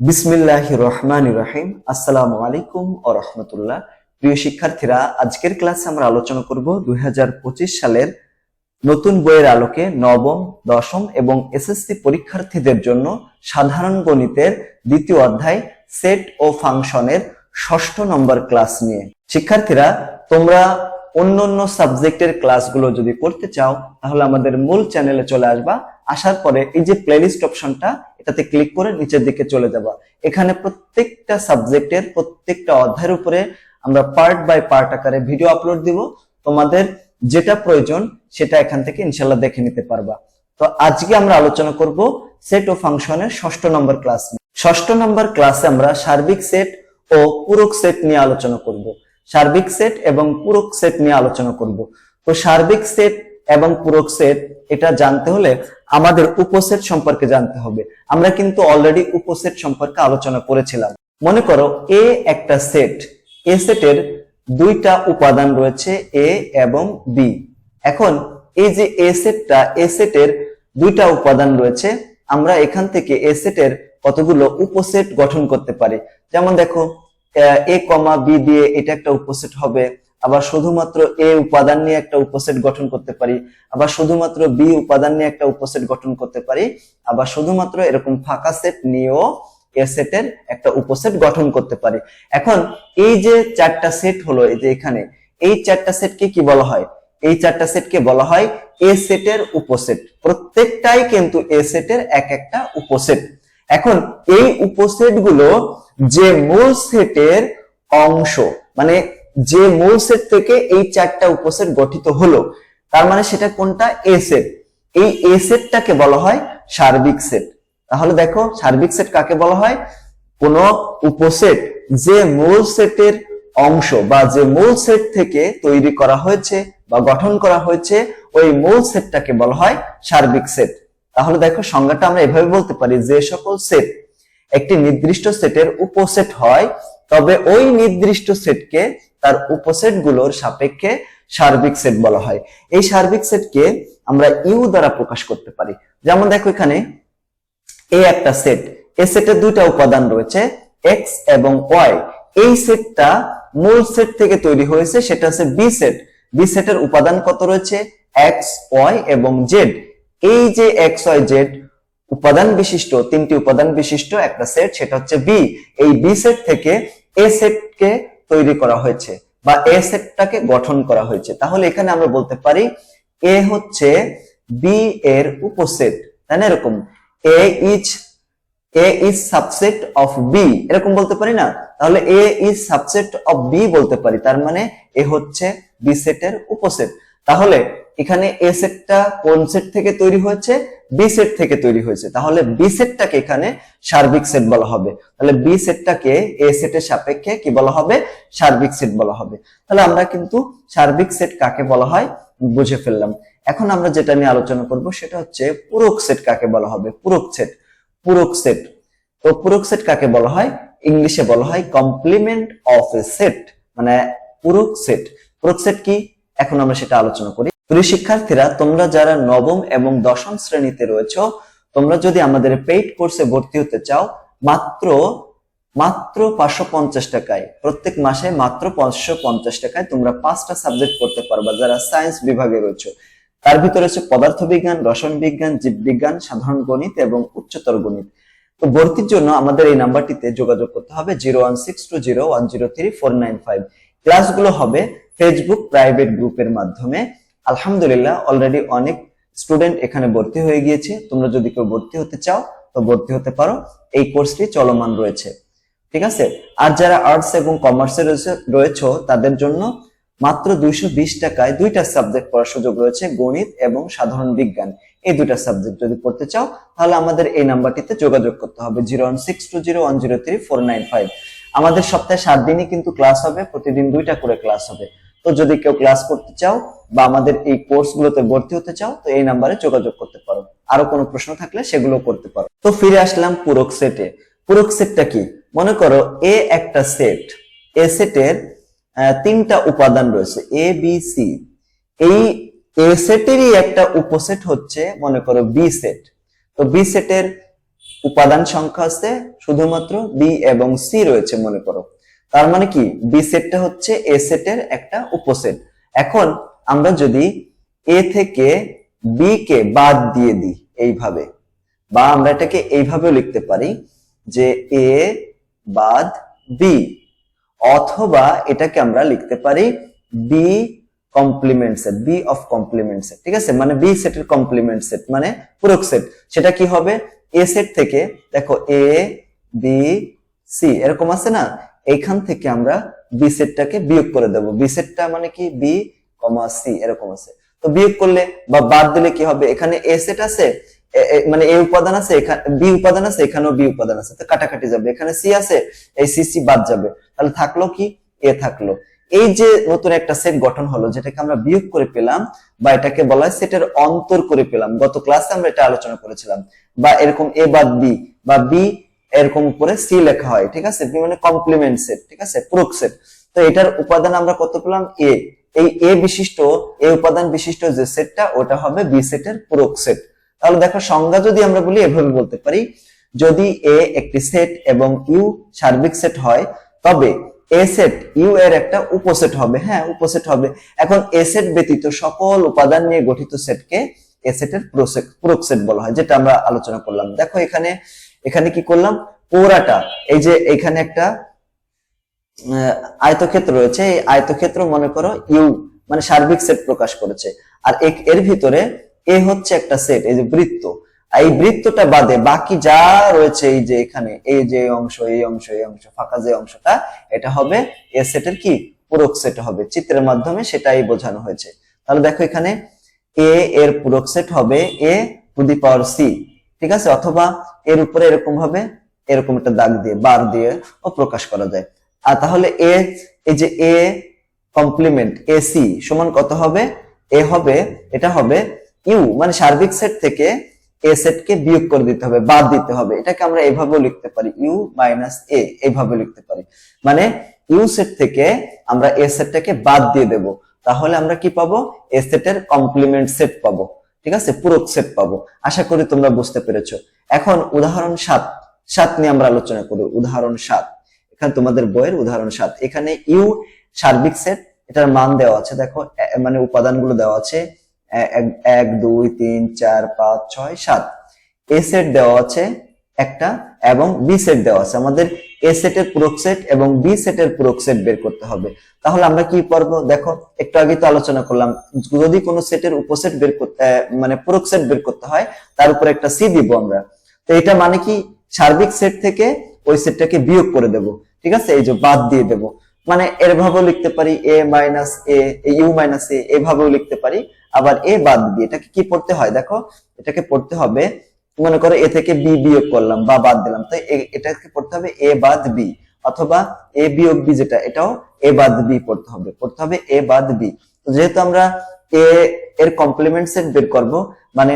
বিসমিল্লাহ রহমান রহিম। আসসালামু আলাইকুম ও রহমতুল্লাহ। প্রিয় শিক্ষার্থীরা, আজকের ক্লাসে আমরা আলোচনা করব দুই সালের নতুন বইয়ের আলোকে নবম, দশম এবং এসএসসি পরীক্ষার্থীদের জন্য সাধারণ গণিতের দ্বিতীয় অধ্যায় সেট ও ফাংশনের ষষ্ঠ নম্বর ক্লাস নিয়ে। শিক্ষার্থীরা, তোমরা অন্য অন্য সাবজেক্টের ক্লাসগুলো যদি করতে চাও, তাহলে আমাদের মূল চ্যানেলে চলে আসবা। আসার পরে এই যে প্লেলিস্ট অপশনটা এটাতে ক্লিক করে নিচের দিকে চলে যাবা। এখানে প্রত্যেকটা সাবজেক্টের প্রত্যেকটা অধ্যায়ের উপরে আমরা পার্ট বাই পার্ট আকারে ভিডিও আপলোড দিব। তোমাদের যেটা প্রয়োজন, সেটা এখান থেকে ইনশাল্লাহ দেখে নিতে পারবা। তো আজকে আমরা আলোচনা করব সেট ও ফাংশনের ষষ্ঠ নম্বর ক্লাস ষষ্ঠ নম্বর ক্লাসে আমরা সার্বিক সেট ও পূরক সেট নিয়ে আলোচনা করব। সার্বিক সেট এবং পূরক সেট নিয়ে আলোচনা করব। তো সার্বিক সেট এবং পূরক সেট এটা জানতে হলে আমাদের উপসেট সম্পর্কে জানতে হবে। আমরা কিন্তু অলরেডি উপসেট সম্পর্কে আলোচনা করেছিলাম। মনে করো এ একটা সেট এ সেটের দুইটা উপাদান রয়েছে এ এবং বি এখন, এই যে এ সেটটা এ সেটের দুইটা উপাদান রয়েছে, আমরা এখান থেকে এ সেটের কতগুলো উপসেট গঠন করতে পারি? যেমন দেখো, এ কমা বি দিয়ে এটা একটা উপসেট হবে আবার শুধুমাত্র এ উপাদান নিয়ে একটা উপসেট গঠন করতে পারি, আবার শুধুমাত্র বি উপাদান নিয়ে একটা উপসেট গঠন করতে পারি, আবার শুধুমাত্র এরকম ফাঁকা সেট নিয়েও এ সেটের একটা উপসেট গঠন করতে পারি। এখন এই যে চারটা সেট হলো এই যে এখানে, এই চারটা সেটকে কি বলা হয়? এই চারটা সেটকে বলা হয় এ সেটের উপসেট। প্রত্যেকটাই কিন্তু এ সেটের এক একটা উপসেট। এখন এই উপসেটগুলো যে মূল সেটের অংশ মানে যে মূল সেট থেকে এই চারটা উপসেট গঠিত হলো, তার মানে সেটা কোনটা? এ সেট এই এ সেটটাকে বলা হয় সার্বিক সেট তাহলে দেখো, সার্বিক সেট কাকে বলা হয়? কোন উপসেট যে মূল সেটের অংশ বা যে মূল সেট থেকে তৈরি করা হয়েছে বা গঠন করা হয়েছে, ওই মূল সেটটাকে বলা হয় সার্বিক সেট তাহলে দেখো, সংজ্ঞাটা আমরা এভাবে বলতে পারি, যে সকল সেট একটি নির্দিষ্ট সেটের উপসেট হয় তবে ওই নির্দিষ্ট সেটকে তার উপসেটগুলোর সাপেক্ষে সার্বিক সেট বলা হয়। এই সার্বিক সেটকে আমরা ইউ দ্বারা প্রকাশ করতে পারি। যেমন দেখো এখানে, এ একটা সেট, এ সেটের দুইটা উপাদান রয়েছে এক্স এবং ওয়াই এই সেটটা মূল সেট থেকে তৈরি হয়েছে, সেটা হচ্ছে বি সেট। বি সেটের উপাদান কত রয়েছে? এক্স ওয়াই এবং জেড এই যে এক্স ওয়াই জেড উপাদান বিশিষ্ট, তিনটি উপাদান বিশিষ্ট একটা সেট, সেটা হচ্ছে বি এই বি সেট থেকে এ সেটকে তৈরি করা হয়েছে বা এ সেটটাকে গঠন করা হয়েছে। তাহলে এখানে আমরা বলতে পারি এ হচ্ছে বি এর উপসেট, তাই না এরকম? A is A is subset of B এরকম বলতে পারি না? তাহলে A is subset of B বলতে পারি, তার মানে এ হচ্ছে বি সেটের উপসেট। তাহলে এখানে এ সেটটা কোন সেট থেকে তৈরি হয়েছে? বি সেট থেকে তৈরি হয়েছে। তাহলে বি সেটটাকে এখানে সার্বিক সেট বলা হবে। তাহলে বি সেটটাকে এ সেটের সাপেক্ষে কি বলা হবে? সার্বিক সেট বলা হবে। তাহলে আমরা কিন্তু সার্বিক সেট কাকে বলা হয়? বুঝে ফেললাম। এখন আমরা যেটা নিয়ে আলোচনা করব সেটা হচ্ছে পূরক সেট কাকে বলা হবে? পূরক সেট পূরক সেট তো পূরক সেট কাকে বলা হয়? ইংলিশে বলা হয় কমপ্লিমেন্ট অফ এ সেট মানে পূরক সেট পূরক সেট কি? এখন আমরা সেটা আলোচনা করি। প্রিয় শিক্ষার্থীরা, তোমরা যারা নবম এবং দশম শ্রেণীতে রয়েছে, তোমরা যদি আমাদের পেইড কোর্সে ভর্তি হতে চাও, মাত্র মাত্র পাঁচশো পঞ্চাশ টাকায়, প্রত্যেক মাসে মাত্র পাঁচশো পঞ্চাশ টাকায় তোমরা পাঁচটা সাবজেক্ট পড়তে পারবা যারা সায়েন্স বিভাগে রয়েছে। তার ভিতরে হচ্ছে পদার্থ বিজ্ঞান রসায়ন বিজ্ঞান জীববিজ্ঞান, সাধারণ গণিত এবং উচ্চতর গণিত। তো ভর্তির জন্য আমাদের এই নাম্বারটিতে যোগাযোগ করতে হবে zero one six two zero one zero three four nine five. ক্লাসগুলো হবে ফেসবুক প্রাইভেট গ্রুপের মাধ্যমে। আলহামদুলিল্লাহ অলরেডি অনেক স্টুডেন্ট এখানে ভর্তি হয়ে গিয়েছে। তোমরা যদি কেউ ভর্তি হতে চাও, তো ভর্তি হতে পারো। এই কোর্সটি চলমান রয়েছে। ঠিক আছে? আর যারা আর্টস এবং কমার্সে রয়েছে তাদের জন্য মাত্র দুইশো বিশ টাকায় দুইটা সাবজেক্ট পড়ার সুযোগ রয়েছে, গণিত এবং সাধারণ বিজ্ঞান। এই দুইটা সাবজেক্ট যদি পড়তে চাও, তাহলে আমাদের এই নাম্বারটিতে যোগাযোগ করতে হবে, zero one six two zero one zero three four nine five. আমাদের সপ্তাহে সাত দিনই কিন্তু ক্লাস হবে, প্রতিদিন দুইটা করে ক্লাস হবে। তো যদি কেউ ক্লাস করতে চাও বা আমাদের এই কোর্স গুলোতে ভর্তি হতে চাও, তো এই নাম্বারে যোগাযোগ করতে পারো। আরও কোনো প্রশ্ন থাকলে সেগুলো করতে পারো। তো ফিরে আসলাম পূরক সেটে পূরক সেটটা কি? মনে করো এ একটা সেট এ সেটের তিনটা উপাদান রয়েছে এ বি সি এই এ সেটেরই একটা উপসেট হচ্ছে, মনে করো বি সেট তো বি সেটের উপাদান সংখ্যা আছে, শুধুমাত্র বি এবং সি রয়েছে, মনে করো। তার মানে কি? বি সেটটা হচ্ছে এ সেটের একটা উপসেট। এখন আমরা যদি এ থেকে বি কে বাদ দিয়ে দিই এইভাবে, বা আমরা এটাকে এইভাবেও লিখতে পারি যে এ বাদ বি অথবা এটাকে আমরা লিখতে পারি B complement set B of complement set ঠিক আছে? মানে বি সেটের কমপ্লিমেন্ট সেট মানে পূরক সেট সেটা কি হবে? এ সেট থেকে, দেখো এ বি সি এরকম আছে না? এইখান থেকে আমরা বি সেটটাকে বিয়োগ করে দেব। বি সেটটা মানে কি? বি কমা সি এরকম আছে। তো বিয়োগ করলে বা বাদ দিলে কি হবে? এখানে এ সেট আছে মানে এ উপাদান আছে এখানে বি উপাদান আছে, এখানেও বি উপাদান আছে। তো কাটাকাটি যাবে। এখানে সি আছে, এই সি সি বাদ যাবে। তাহলে থাকল কি? এ থাকল। এই যে নতুন একটা সেট গঠন হলো, যেটাকে আমরা বিয়োগ করে পেলাম, বা এটাকে বলা হয় সেটের অন্তর করে পেলাম। গত ক্লাসে আমরা এটা আলোচনা করেছিলাম। বা এরকম এ বাদ বি বা বি এরকম উপরে সি লেখা হয়, ঠিক আছে? মানে কমপ্লিমেন্ট সেট ঠিক আছে? পূরক সেট তো এটার উপাদান আমরা কত পেলাম? এ এই এ বিশিষ্ট এ উপাদান বিশিষ্ট যে সেটটা ওটা হবে বি সেটের পূরক সেট তাহলে দেখো, সংজ্ঞা যদি আমরা বলি, এভাবে বলতে পারি, যদি এ একটি সেট এবং ইউ সার্বিক সেট হয়, তবে এ সেট ইউ এর একটা উপসেট হবে। হ্যাঁ উপসেট হবে। এখন এ সেট ব্যতীত সকল উপাদান নিয়ে গঠিত সেটকে এ সেটের পূরক সেট বলা হয়, যেটা আমরা আলোচনা করলাম। দেখো এখানে এখানে কি করলাম? পুরাটা এই যে এখানে একটা আয়তক্ষেত্র রয়েছে। এই আয়তক্ষেত্র মনে করো ইউ মানে সার্বিক সেট প্রকাশ করেছে। আর এর ভিতরে এ হচ্ছে একটা সেট এই যে বৃত্ত। এই বৃত্তটা বাদে বাকি যা রয়েছে, এই যে এখানে এই যে অংশ এই অংশ এই অংশ, ফাঁকা যে অংশটা, এটা হবে এ সেটের কি? পূরক সেট হবে। চিত্রের মাধ্যমে সেটাই বোঝানো হয়েছে। তাহলে দেখো এখানে এ এর পূরক সেট হবে এ টু দি পাওয়ার সি। ঠিক আছে? অথবা এর উপরে এরকম ভাবে এরকম একটা দাগ দিয়ে, বার দিয়ে ও প্রকাশ করা যায়। আর তাহলে এ, এই যে এ কমপ্লিমেন্ট এ সি সমান কত হবে? এ হবে, এটা হবে ইউ মানে সার্বিক সেট থেকে এ সেটকে বিয়োগ করে দিতে হবে, বাদ দিতে হবে। এটাকে আমরা এভাবেও লিখতে পারি, ইউ মাইনাস এ এইভাবে লিখতে পারি। মানে ইউ সেট থেকে আমরা এ সেটটাকে বাদ দিয়ে দেব। তাহলে আমরা কি পাবো? এ সেটের কমপ্লিমেন্ট সেট পাবো। ঠিক আছে? পূরক সেট পাবো। আশা করি তোমরা বুঝতে পেরেছ। এখন উদাহরণ সাত। সাত নিয়ে আমরা আলোচনা করি। উদাহরণ সাত। এখানে তোমাদের বইয়ের উদাহরণ সাত। এখানে ইউ সার্বিক সেট এটার মান দেওয়া আছে। দেখো মানে উপাদানগুলো দেওয়া আছে। এক, দুই, তিন, চার, পাঁচ, ছয়, সাত। এ সেট দেওয়া আছে একটা এবং বি সেট দেওয়া আছে। আমাদের এ সেটের পূরক সেট এবং বি সেটের পূরক সেট বের করতে হবে। তাহলে আমরা কি করব? দেখো, একটু আগে তো আলোচনা করলাম, যদি কোনো সেটের উপসেট বের করতে মানে পূরক সেট বের করতে হয়, তার উপর একটা সি দিব আমরা। তো এটা মানে কি? সার্বিক সেট থেকে ওই সেটটাকে বিয়োগ করে দেব। ঠিক আছে? এই যে বাদ দিয়ে দেব। মানে এভাবেও লিখতে পারি A minus A U minus A এভাবেও লিখতে পারি। আবার এ বাদ দিয়ে, এটাকে কি পড়তে হয়? দেখো, এটাকে পড়তে হবে মনে করো এ থেকে বি বিয়োগ করলাম, বা বাদ দিলাম। তাই এটাকে পড়তে হবে এ বাদ বি, অথবা এ বিয়োগ বি যেটা, এটাও এ বাদ বি পড়তে হবে পড়তে হবে এ বাদ বি। তো যেহেতু আমরা এ এর কমপ্লিমেন্ট সেট বের করব মানে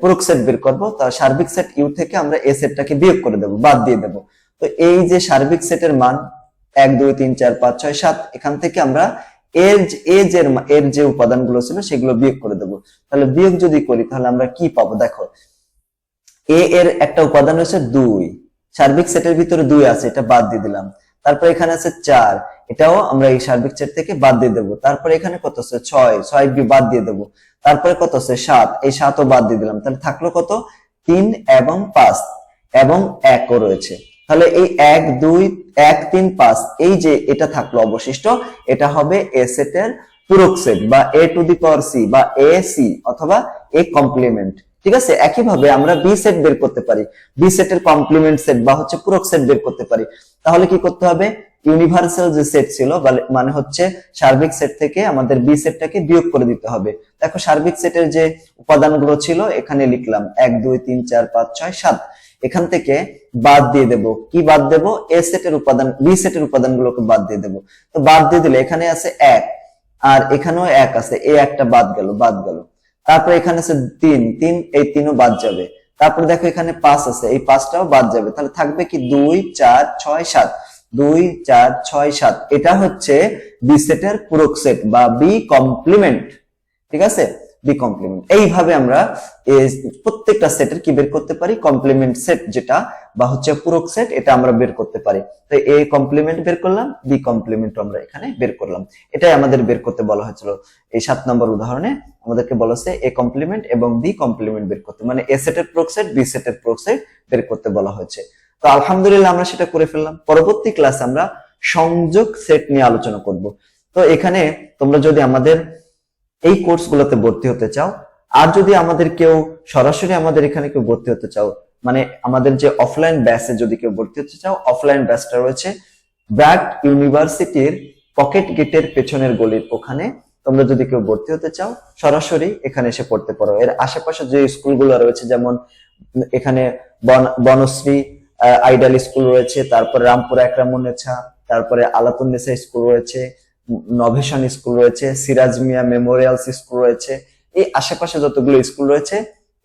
পূরক সেট বের করব তার সার্বিক সেট ইউ থেকে আমরা এ সেটটাকে বিয়োগ করে দেব, বাদ দিয়ে দেব। তো এই যে সার্বিক সেটের মান, এক, দুই, তিন, চার, পাঁচ, ছয়, সাত, এখান থেকে আমরা এর যে- এ যে এর এর যে উপাদানগুলো ছিল, সেগুলো বিয়োগ করে দেব। তাহলে বিয়োগ যদি করি, তাহলে আমরা কি পাবো? দেখো এ এর একটা উপাদান রয়েছে দুই। সার্বিক সেটের ভিতরে দুই আছে, এটা বাদ দিয়ে দিলাম। তারপর এখানে আছে চার। এটাও আমরা এই সার্বিক সেট থেকে বাদ দিয়ে দেবো। তারপরে এখানে কত আছে? ছয়। ছয় বি বাদ দিয়ে দেবো। তারপরে কত আছে? সাত। এই সাতও বাদ দিয়ে দিলাম। তাহলে থাকল কত? তিন এবং পাঁচ এবং একও রয়েছে। তাহলে এই এক, দুই, এক, তিন, পাঁচ, এই যে এটা থাকল অবশিষ্ট, এটা হবে এ সেটের পূরক সেট বা এ টু দি পাওয়ার সি বা এ সি অথবা এ কমপ্লিমেন্ট ঠিক আছে? একইভাবে আমরা বি সেট বের করতে পারি। বি সেটের কমপ্লিমেন্ট সেট বা হচ্ছে পূরক সেট বের করতে পারি। তাহলে কি করতে হবে? ইউনিভার্সাল যে সেট ছিল মানে হচ্ছে সার্বিক সেট থেকে আমাদের বি সেটটাকে বিয়োগ করে দিতে হবে। দেখো সার্বিক সেটের যে উপাদানগুলো ছিল, এখানে লিখলাম এক, দুই, তিন, চার, পাঁচ, ছয়, সাত। এখান থেকে বাদ দিয়ে দেব। কি বাদ দেব? এ সেটের উপাদান বি সেটের উপাদানগুলোকে বাদ দিয়ে দেব। তো বাদ দিয়ে দিলে এখানে আছে এক, আর এখানেও এক আছে। এ একটা বাদ গেল বাদ গেল। তারপরে এখানে আছে তিন তিন, এই তিনও বাদ যাবে। তারপর দেখো এখানে পাঁচ আছে, এই পাঁচটাও বাদ যাবে। তাহলে থাকবে কি দুই, চার, ছয়, সাত। দুই, চার, ছয়, সাত। এটা হচ্ছে বি সেটের পূরক সেট বা বি কমপ্লিমেন্ট ঠিক আছে? বি কমপ্লিমেন্ট এইভাবে আমরা প্রত্যেকটা সেটের কি বের করতে পারি? কমপ্লিমেন্ট সেট যেটা, বা হচ্ছে পূরক সেট এটা আমরা বের করতে পারি। তো এ কমপ্লিমেন্ট বের করলাম, বি কমপ্লিমেন্ট আমরা এখানে বের করলাম। এটাই আমাদের বের করতে বলা হয়েছিল। এই সাত নম্বর উদাহরণে আমাদেরকে বলা হচ্ছে এ কমপ্লিমেন্ট এবং বি কমপ্লিমেন্ট বের করতে। মানে এ সেটের প্রোক সেট বি সেটের প্রোক সেট বের করতে বলা হয়েছে। তো আলহামদুলিল্লাহ আমরা সেটা করে ফেললাম। পরবর্তী ক্লাসে আমরা সংযোগ সেট নিয়ে আলোচনা করব। তো এখানে তোমরা যদি আমাদের এই কোর্সগুলোতে ভর্তি হতে চাও, আর যদি আমাদের কেউ সরাসরি আমাদের এখানে কেউ ভর্তি হতে চাও মানে আমাদের যে অফলাইন ব্যাচে যদি কেউ ভর্তি হতে চাও অফলাইন ব্যাচটা রয়েছে ব্র্যাক ইউনিভার্সিটির পকেট গেটের পেছনের গলির ওখানে। তোমরা যদি কেউ ভর্তি হতে চাও, সরাসরি এখানে এসে পড়তে পারো। এর আশেপাশে যে স্কুলগুলো রয়েছে, যেমন এখানে বন- বনশ্রী আইডাল স্কুল রয়েছে, তারপরে রামপুর একরামুন্নেছা তারপরে আলাতুন্নেসা স্কুল রয়েছে নভেশন স্কুল রয়েছে সিরাজ মিয়া মেমোরিয়ালস স্কুল রয়েছে, এই আশেপাশে যতগুলো স্কুল রয়েছে,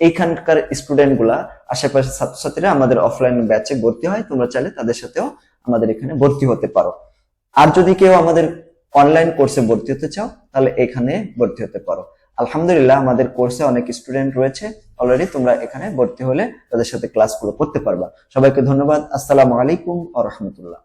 এইখানকার স্টুডেন্টগুলা আশেপাশে ছাত্রছাত্রীরা আমাদের অফলাইন ব্যাচে ভর্তি হয়, তোমরা চাইলে তাদের সাথেও আমাদের এখানে ভর্তি হতে পারো। আর যদি কেউ আমাদের অনলাইন কোর্সে ভর্তি হতে চাও, তাহলে এখানে ভর্তি হতে পারো। আলহামদুলিল্লাহ, আমাদের কোর্সে অনেক স্টুডেন্ট রয়েছে অলরেডি তোমরা এখানে ভর্তি হলে তাদের সাথে ক্লাসগুলো করতে পারবা। সবাইকে ধন্যবাদ, আসসালামু আলাইকুম আ রহমতুল্লাহ।